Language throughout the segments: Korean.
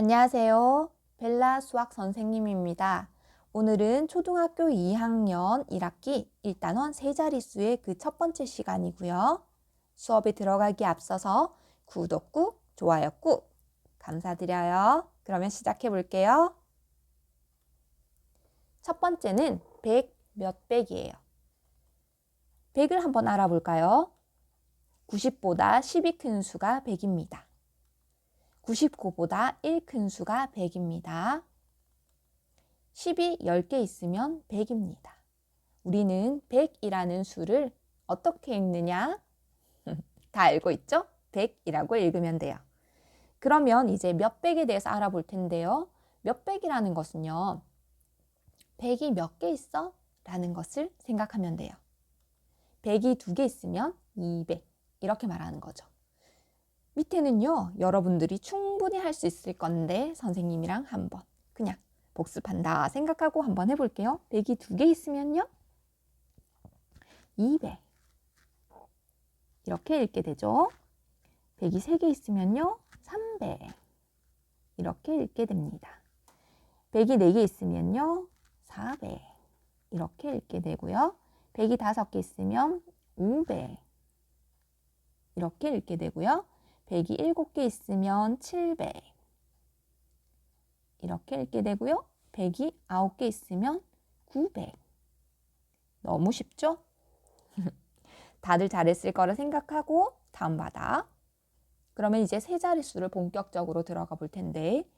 안녕하세요. 벨라 수학 선생님입니다. 오늘은 초등학교 2학년 1학기 1단원 세 자릿수의 그 첫 번째 시간이고요. 수업에 들어가기 앞서서 구독 꾹, 좋아요 꾹 감사드려요. 그러면 시작해 볼게요. 첫 번째는 100 몇 백이에요. 100을 한번 알아볼까요? 90보다 10이 큰 수가 100입니다. 99보다 1큰 수가 100입니다. 10이 10개 있으면 100입니다. 우리는 100이라는 수를 어떻게 읽느냐? 다 알고 있죠? 100이라고 읽으면 돼요. 그러면 이제 몇백에 대해서 알아볼 텐데요. 몇백이라는 것은요. 100이 몇 개 있어? 라는 것을 생각하면 돼요. 100이 두 개 있으면 200 이렇게 말하는 거죠. 밑에는요, 여러분들이 충분히 할 수 있을 건데 선생님이랑 한번 그냥 복습한다 생각하고 한번 해볼게요. 100이 두 개 있으면요, 200 이렇게 읽게 되죠. 100이 세 개 있으면요, 300 이렇게 읽게 됩니다. 100이 네 개 있으면요, 400 이렇게 읽게 되고요. 100이 다섯 개 있으면 500 이렇게 읽게 되고요. 100이 7개 있으면 700 이렇게 읽게 되고요. 100이 9개 있으면 900 너무 쉽죠? 다들 잘했을 거라 생각하고 다음 바닥 그러면 이제 세 자릿수를 본격적으로 들어가 볼 텐데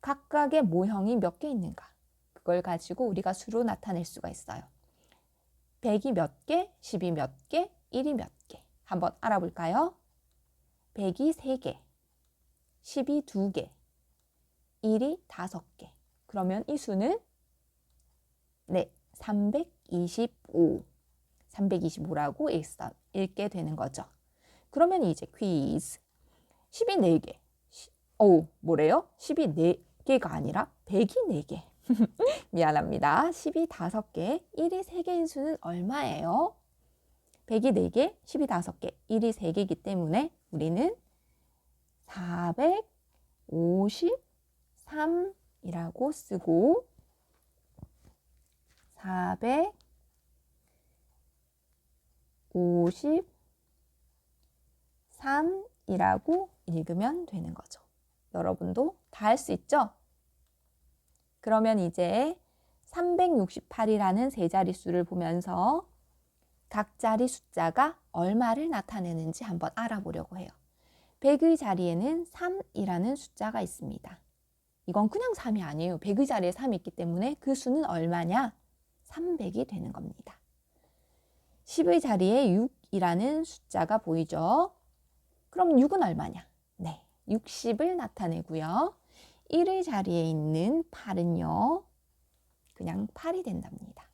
각각의 모형이 몇 개 있는가 그걸 가지고 우리가 수로 나타낼 수가 있어요. 100이 몇 개, 10이 몇 개, 1이 몇 개 한번 알아볼까요? 100이 3개, 10이 2개, 1이 5개. 그러면 이 수는 네, 325. 325라고 읽게 되는 거죠. 그러면 이제 퀴즈. 10이 4개. 오, 뭐래요? 10이 4개가 아니라 100이 4개. 미안합니다. 10이 5개, 1이 3개인 수는 얼마예요? 100이 4개, 10이 5개, 1이 3개이기 때문에 우리는 453이라고 쓰고 453이라고 읽으면 되는 거죠. 여러분도 다 할 수 있죠? 그러면 이제 368이라는 세 자릿수를 보면서 각 자리 숫자가 얼마를 나타내는지 한번 알아보려고 해요. 100의 자리에는 3이라는 숫자가 있습니다. 이건 그냥 3이 아니에요. 100의 자리에 3이 있기 때문에 그 수는 얼마냐? 300이 되는 겁니다. 10의 자리에 6이라는 숫자가 보이죠? 그럼 6은 얼마냐? 네, 60을 나타내고요. 1의 자리에 있는 8은요. 그냥 8이 된답니다.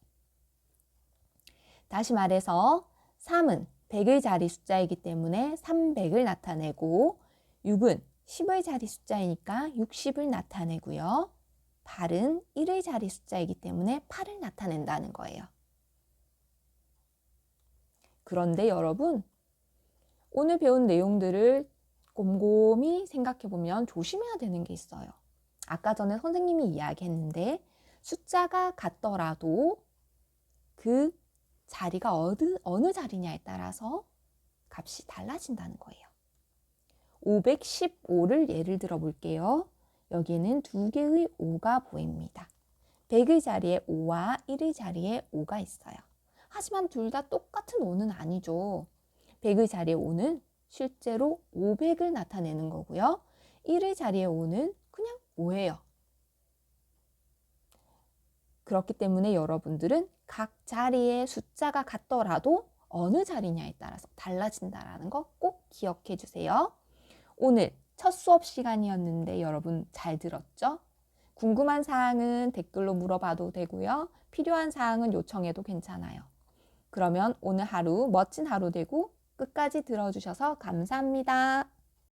다시 말해서 3은 100의 자리 숫자이기 때문에 300을 나타내고 6은 10의 자리 숫자이니까 60을 나타내고요. 8은 1의 자리 숫자이기 때문에 8을 나타낸다는 거예요. 그런데 여러분, 오늘 배운 내용들을 곰곰이 생각해 보면 조심해야 되는 게 있어요. 아까 전에 선생님이 이야기했는데 숫자가 같더라도 그 자리가 어느, 어느 자리냐에 따라서 값이 달라진다는 거예요. 515를 예를 들어 볼게요. 여기에는 두 개의 5가 보입니다. 100의 자리에 5와 1의 자리에 5가 있어요. 하지만 둘 다 똑같은 5는 아니죠. 100의 자리에 5는 실제로 500을 나타내는 거고요. 1의 자리에 5는 그냥 5예요. 그렇기 때문에 여러분들은 각 자리의 숫자가 같더라도 어느 자리냐에 따라서 달라진다라는 거 꼭 기억해 주세요. 오늘 첫 수업 시간이었는데 여러분 잘 들었죠? 궁금한 사항은 댓글로 물어봐도 되고요. 필요한 사항은 요청해도 괜찮아요. 그러면 오늘 하루 멋진 하루 되고 끝까지 들어주셔서 감사합니다.